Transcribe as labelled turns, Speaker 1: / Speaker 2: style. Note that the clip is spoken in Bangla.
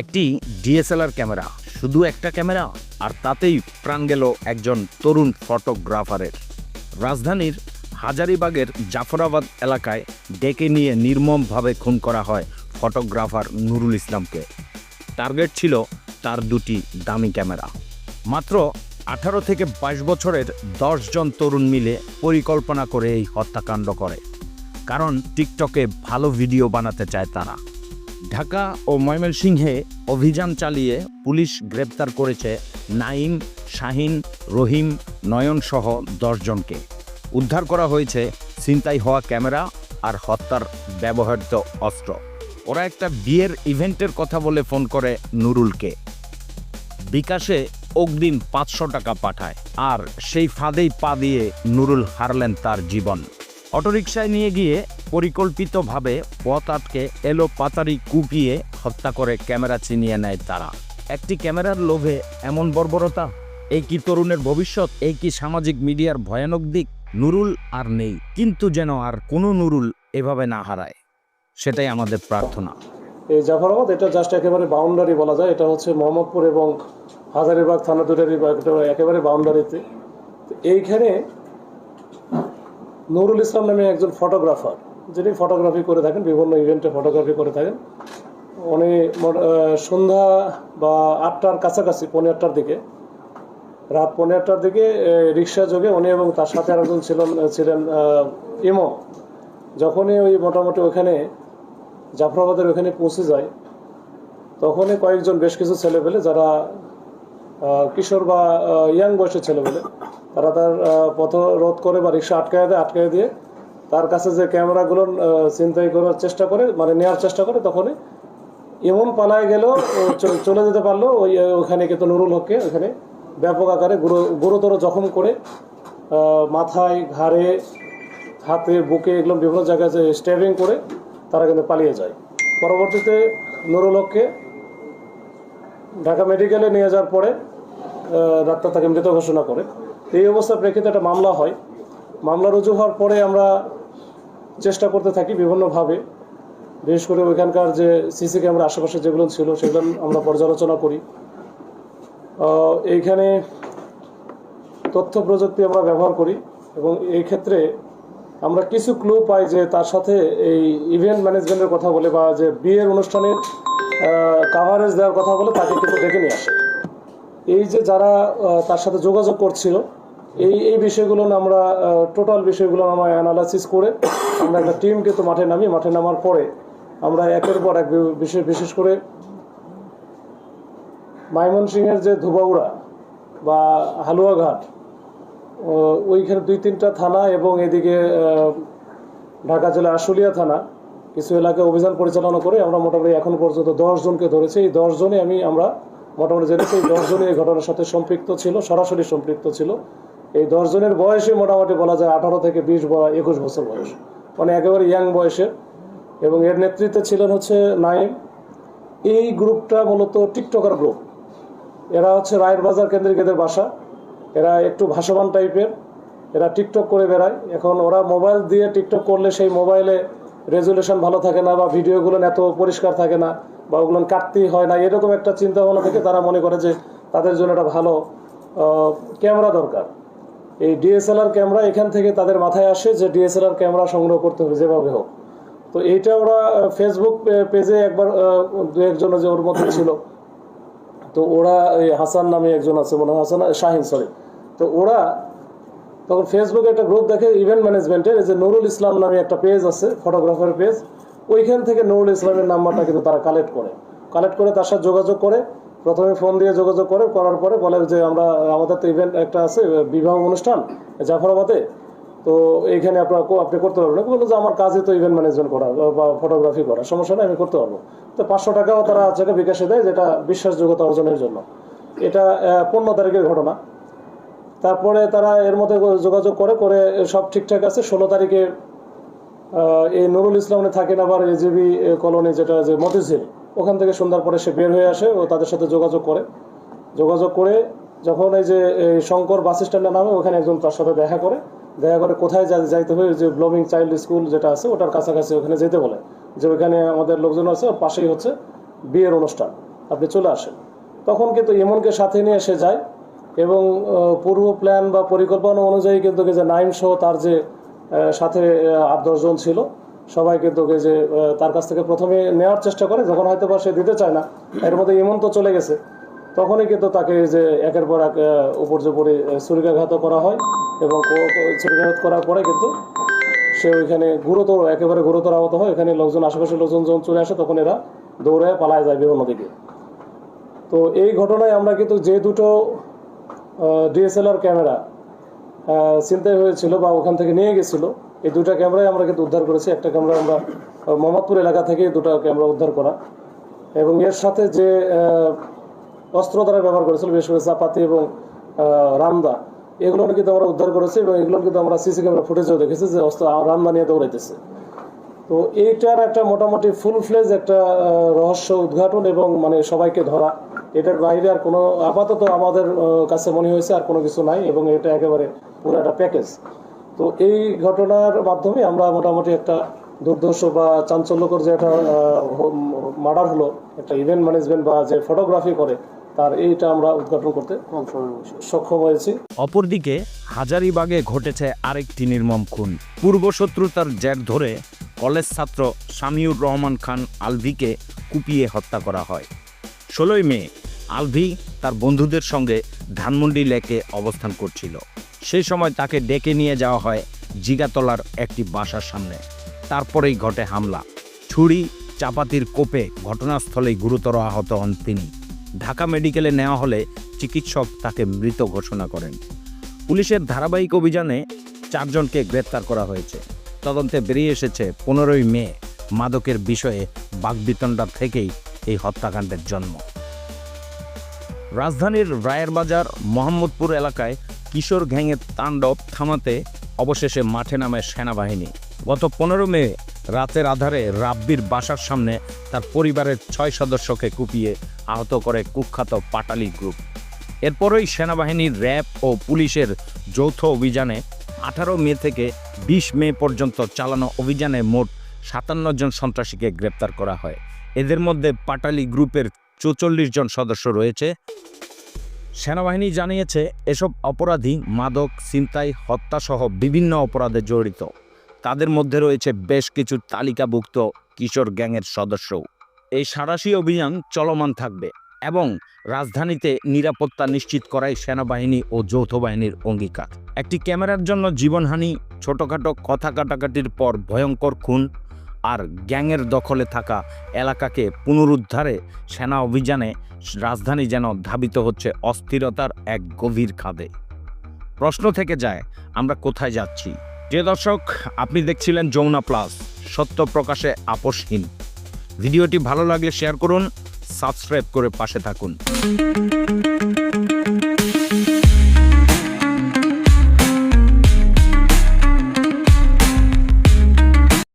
Speaker 1: একটি ডিএসএলআর ক্যামেরা, শুধু একটা ক্যামেরা, আর তাতেই প্রাণ গেল একজন তরুণ ফটোগ্রাফারের। রাজধানীর হাজারিবাগের জাফরাবাদ এলাকায় ডেকে নিয়ে নির্মমভাবে খুন করা হয় ফটোগ্রাফার নুরুল ইসলামকে। টার্গেট ছিল তার দুটি দামি ক্যামেরা। মাত্র আঠারো থেকে বাইশ বছরের জন তরুণ মিলে পরিকল্পনা করে এই হত্যাকাণ্ড করে। কারণ টিকটকে ভালো ভিডিও বানাতে চায় তারা। ঢাকা ও ময়মনসিংহে অভিযান চালিয়ে পুলিশ গ্রেপ্তার করেছে নাইম শাহিন, রহিম, নয়ন সহ জনকে। উদ্ধার করা হয়েছে ছিনতাই হওয়া ক্যামেরা আর হত্যার ব্যবহৃত অস্ত্র। ওরা একটা বিয়ের ইভেন্টের কথা বলে ফোন করে নুরুলকে। বিকাশে অগ্রিম পাঁচশো টাকা পাঠায় আর সেই ফাঁদেই পা দিয়ে নুরুল হারলেন তার জীবন। অটোরিকশায় নিয়ে গিয়ে পরিকল্পিতভাবে পথ আটকে এলো পাতারি কুপিয়ে হত্যা করে ক্যামেরা চিনিয়ে নেয় তারা। একটি ক্যামেরার লোভে এমন বর্বরতা? এই কি তরুণের ভবিষ্যৎ? এই কি সামাজিক মিডিয়ার ভয়ানক দিক? নুরুল আর নেই। কিন্তু যেন আর কোনো নুরুল এভাবে না হারায়। সেটাই আমাদের প্রার্থনা।
Speaker 2: এই জাফরাবাদ এটা জাস্ট একেবারে বাউন্ডারি বলা যায়। এটা হচ্ছে মোহাম্মদপুর এবং হাজারিবাগ থানা এটা একেবারে বাউন্ডারিতে এইখানে নুরুল ইসলাম নামে একজন ফটোগ্রাফার যিনি ফটোগ্রাফি করে থাকেন, বিভিন্ন ইভেন্টে ফটোগ্রাফি করে থাকেন, উনি সন্ধ্যা বা আটটার কাছাকাছি, পৌনে আটটার দিকে, রাত পৌনে আটটার দিকে রিক্সা যোগে উনি এবং তার সাথে আরেকজন ছিলেন ছিলেন ইমো। যখনই ওই মোটামুটি ওখানে জাফরাবাদের ওখানে পৌঁছে যায়, তখনই কয়েকজন বেশ কিছু ছেলেপেলে যারা কিশোর বা ইয়াং বয়সের ছেলেপেলে, তারা তার পথ রোধ করে বা রিক্সা আটকায় দেয়, আটকায় দিয়ে তার কাছে যে ক্যামেরাগুলো আহ, ছিনতাই করার চেষ্টা করে মানে নেওয়ার চেষ্টা করে তখনই এমন পালায় গেল চলে যেতে পারল ওই ওখানে কিন্তু নুরুল হককে ওখানে ব্যাপক আকারে গুরু- গুরুতর জখম করে মাথায় ঘাড়ে হাতে বুকে এগুলো বিভিন্ন জায়গায় স্টেরিং করে তারা কিন্তু পালিয়ে যায়। পরবর্তীতে নুরুল হককে ঢাকা মেডিকেলে নিয়ে যাওয়ার পরে ডাক্তার তাকে মৃত ঘোষণা করে। এই অবস্থার প্রেক্ষিতে একটা মামলা হয়। মামলা রুজু হওয়ার পরে আমরা চেষ্টা করতে থাকি বিভিন্নভাবে। বিশেষ করে ওইখানকার যে সিসি ক্যামেরা আশেপাশে যেগুলো ছিল, সেগুলো আমরা পর্যালোচনা করি। এইখানে তথ্য প্রযুক্তি আমরা ব্যবহার করি এবং এই ক্ষেত্রে আমরা কিছু ক্লু পাই যে তার সাথে এই ইভেন্ট ম্যানেজমেন্টের কথা বলে বা যে বিয়ের অনুষ্ঠানের কাভারেজ দেওয়ার কথা বলে তাকে কিন্তু ডেকে নিয়ে আসে। এই যে যারা তার সাথে যোগাযোগ করছিল এই এই বিষয়গুলো আমরা টোটাল বিষয়গুলো আমরা অ্যানালাইসিস করে আমরা একটা টিমকে তো মাঠে নামি, মাঠে নামার পরে আমরা একের পর এক বিশেষ বিশেষ করে ময়মনসিংহের যে ধুবাউড়া বা হালুয়াঘাট ওইখানে দুই তিনটা থানা এবং এদিকে ঢাকা জেলা আশুলিয়া থানা কিছু এলাকায় অভিযান পরিচালনা করে আমরা মোটামুটি এখন পর্যন্ত জনকে ধরেছি। এই জনে আমি, আমরা মোটামুটি জেনেছি, এই জনই এই ঘটনার সাথে সম্পৃক্ত ছিল, সরাসরি সম্পৃক্ত ছিল। এই দশ জনের বয়সে মোটামুটি বলা যায় আঠারো থেকে বিশ বা একুশ বছর বয়স। মানে একেবারে ইয়াং বয়সে। এবং এর নেতৃত্বে ছিলেন হচ্ছে নাইম এই গ্রুপটা মূলত টিকটকার গ্রুপ। এরা হচ্ছে রায়ের বাজার কেন্দ্রিক এদের বাসা। এরা একটু ভাসমান টাইপের। এরা টিকটক করে বেড়ায়। এখন ওরা মোবাইল দিয়ে টিকটক করলে সেই মোবাইলে রেজুলেশন ভালো থাকে না বা ভিডিওগুলো এত পরিষ্কার থাকে না বা ওগুলো কাটতেই হয় না, এরকম একটা চিন্তা ভাবনা থেকে তারা মনে করে যে তাদের জন্য একটা ভালো ক্যামেরা দরকার। এই ডিএসএলআর ক্যামেরা এখান থেকে তাদের মাথায় আসে যে ডিএসএলআর ক্যামেরা সংগ্রহ করতে হবে যেভাবে হোক। তো এইটা ওরা ফেসবুক পেজে একবার দু একজন যে ওর মধ্যে ছিল, তো ওরা এই হাসান নামে একজন আছে, মনে হাসান শাহিন সরি তো ওরা তখন ফেসবুকে একটা গ্রুপ দেখে ইভেন্ট ম্যানেজমেন্টের যে নুরুল ইসলাম নামে একটা পেজ আছে ফটোগ্রাফার পেজ ওইখান থেকে নুরুল ইসলামের নাম্বারটা কিন্তু তারা কালেক্ট করে। কালেক্ট করে তার সাথে যোগাযোগ করে। প্রথমে ফোন দিয়ে যোগাযোগ করে, করার পরে বলে যে আমরা, আমাদের তো ইভেন্ট একটা আছে, বিবাহ অনুষ্ঠান, জাফরাবাদে। তো এইখানে আপনার আপনি করতে পারবেন না। বলল যে আমার কাজে তো ইভেন্ট ম্যানেজমেন্ট করা, বা ফটোগ্রাফি করা, সমস্যা নেই, আমি করতে পারব। তো পাঁচশো টাকাও তারা আছে বিকাশে দেয়, যেটা বিশ্বাসযোগ্যতা অর্জনের জন্য। এটা পনেরো তারিখের ঘটনা। তারপরে তারা এর মধ্যে যোগাযোগ করে করে সব ঠিকঠাক আছে। ষোলো তারিখে এই নুরুল ইসলামে থাকেন আবার এজিবি কলোনি যেটা যে মতিঝিল। ওখান থেকে সন্ধ্যার পরে সে বের হয়ে আসে ও তাদের সাথে যোগাযোগ করে। যোগাযোগ করে যখন এই যে শঙ্কর বাস স্ট্যান্ডে নামে, ওখানে একজন তার সাথে দেখা করে। দেখা করে কোথায় যাইতে হবে যে ব্লমিং চাইল্ড স্কুল যেটা আছে, ওটার কাছাকাছি ওখানে যেতে বলে। যে ওখানে আমাদের লোকজন আছে, ওর পাশেই হচ্ছে বিয়ের অনুষ্ঠান। আপনি চলে আসেন। তখন কিন্তু ইমনকে সাথে নিয়ে সে যায় এবং পূর্ব প্ল্যান বা পরিকল্পনা অনুযায়ী কিন্তু যে নাইম সহ তার যে সাথে আট দশজন ছিল সবাই কিন্তু যে তার কাছ থেকে প্রথমে নেওয়ার চেষ্টা করে যখন হয়তো বা সে দিতে চায় না এর মধ্যে ইমন তো চলে গেছে। তখনই কিন্তু তাকে যে একের পর এক আহ, উপর জোপরে ছুরিকাঘাতও করা হয় এবং ছুরিকাঘাত করার পরে কিন্তু সে ওইখানে গুরুতর একেবারে গুরুতর আহত হয়। এখানে লোকজন আশেপাশে লোকজন যখন চলে আসে তখন এরা দৌড়ে পালায় যায় বিভিন্ন দিকে। তো এই ঘটনায় আমরা কিন্তু যে দুটো ডিএসএলআর ক্যামেরা চিন্তায় হয়েছিল বা ওখান থেকে নিয়ে গেছিল এই দুটা ক্যামেরাই আমরা কিন্তু উদ্ধার করেছি। একটা ক্যামেরা আমরা মোহাম্মদপুর এলাকা থেকে দুটো ক্যামেরা উদ্ধার করা। এবং এর সাথে যে অস্ত্র দ্বারা ব্যবহার করেছিল, বিশেষ করে চাপাতি এবং রামদা, এগুলো কিন্তু আমরা উদ্ধার করেছি এবং এগুলো কিন্তু আমরা সিসি ক্যামেরা ফুটেজেও দেখেছি যে অস্ত্র রামদা নিয়ে দৌড়াইতেছে। তো এইটার একটা মোটামুটি ফুল ফ্লেজ একটা রহস্য উদ্ঘাটন এবং মানে সবাইকে ধরা। এটার বাইরে আর কোনো, আপাতত আমাদের কাছে মনে হয়েছে আর কোনো কিছু নাই এবং এটা একেবারে পুরো একটা প্যাকেজ তো এই ঘটনার মাধ্যমে আমরা মোটামুটি একটা দুর্দর্শ বা চাঞ্চল্যকর যে একটা মার্ডার হলো, একটা ইভেন্ট ম্যানেজমেন্ট বা যে ফটোগ্রাফি করে, তার এইটা আমরা উদ্ঘাটন করতে সক্ষম হয়েছি।
Speaker 1: অপরদিকে হাজারিবাগে ঘটেছে আরেকটি নির্মম খুন। পূর্বশত্রুতার জের ধরে কলেজ ছাত্র শামিউর রহমান খান আলভিকে কুপিয়ে হত্যা করা হয়। ষোলোই মে আলভি তার বন্ধুদের সঙ্গে ধানমন্ডি লেকে অবস্থান করছিল। সেই সময় তাকে ডেকে নিয়ে যাওয়া হয় জিগাতলার একটি বাসার সামনে। তারপরেই ঘটে হামলা। ছুরি, চাপাতির কোপে ঘটনাস্থলেই গুরুতর আহত হন তিনি। ঢাকা মেডিকেলে নেওয়া হলে চিকিৎসক তাকে মৃত ঘোষণা করেন। পুলিশের ধারাবাহিক অভিযানে চারজনকে গ্রেপ্তার করা হয়েছে। তদন্তে বেরিয়ে এসেছে পনেরোই মে, মাদকের বিষয়ে বাগবিতণ্ডা থেকেই এই হত্যাকাণ্ডের জন্ম। রাজধানীর রায়ের বাজার মোহাম্মদপুর এলাকায় কিশোর গ্যাংয়ের তাণ্ডব থামাতে অবশেষে মাঠে নামে সেনাবাহিনী। গত পনেরো মে রাতের আধারে রাব্বির বাসার সামনে তার পরিবারের ছয় সদস্যকে কুপিয়ে আহত করে কুখ্যাত পাটালি গ্রুপ। এরপরই সেনাবাহিনীর র্যাব ও পুলিশের যৌথ অভিযানে আঠারো মে থেকে বিশ মে পর্যন্ত চালানো অভিযানে মোট সাতান্ন জন সন্ত্রাসীকে গ্রেপ্তার করা হয়। এদের মধ্যে পাটালি গ্রুপের চৌচল্লিশ জন সদস্য রয়েছে। সেনাবাহিনী জানিয়েছে, এসব অপরাধী মাদক, ছিনতাই, হত্যাসহ বিভিন্ন অপরাধে জড়িত। তাদের মধ্যে রয়েছে বেশ কিছু তালিকাভুক্ত কিশোর গ্যাংয়ের সদস্যও। এই সাঁড়াশি অভিযান চলমান থাকবে এবং রাজধানীতে নিরাপত্তা নিশ্চিত করাই সেনাবাহিনী ও যৌথ বাহিনীর অঙ্গীকার। একটি ক্যামেরার জন্য জীবনহানি, ছোটখাটো কথা কাটাকাটির পর ভয়ঙ্কর খুন আর গ্যাংয়ের দখলে থাকা এলাকাকে পুনরুদ্ধারে সেনা অভিযানে রাজধানী যেন ধাবিত হচ্ছে অস্থিরতার এক গভীর খাদে। প্রশ্ন থেকে যায়, আমরা কোথায় যাচ্ছি? যে দর্শক, আপনি দেখছিলেন যমুনা প্লাস, সত্য প্রকাশে আপোষহীন। ভিডিওটি ভালো লাগলে শেয়ার করুন, সাবস্ক্রাইব করে পাশে থাকুন।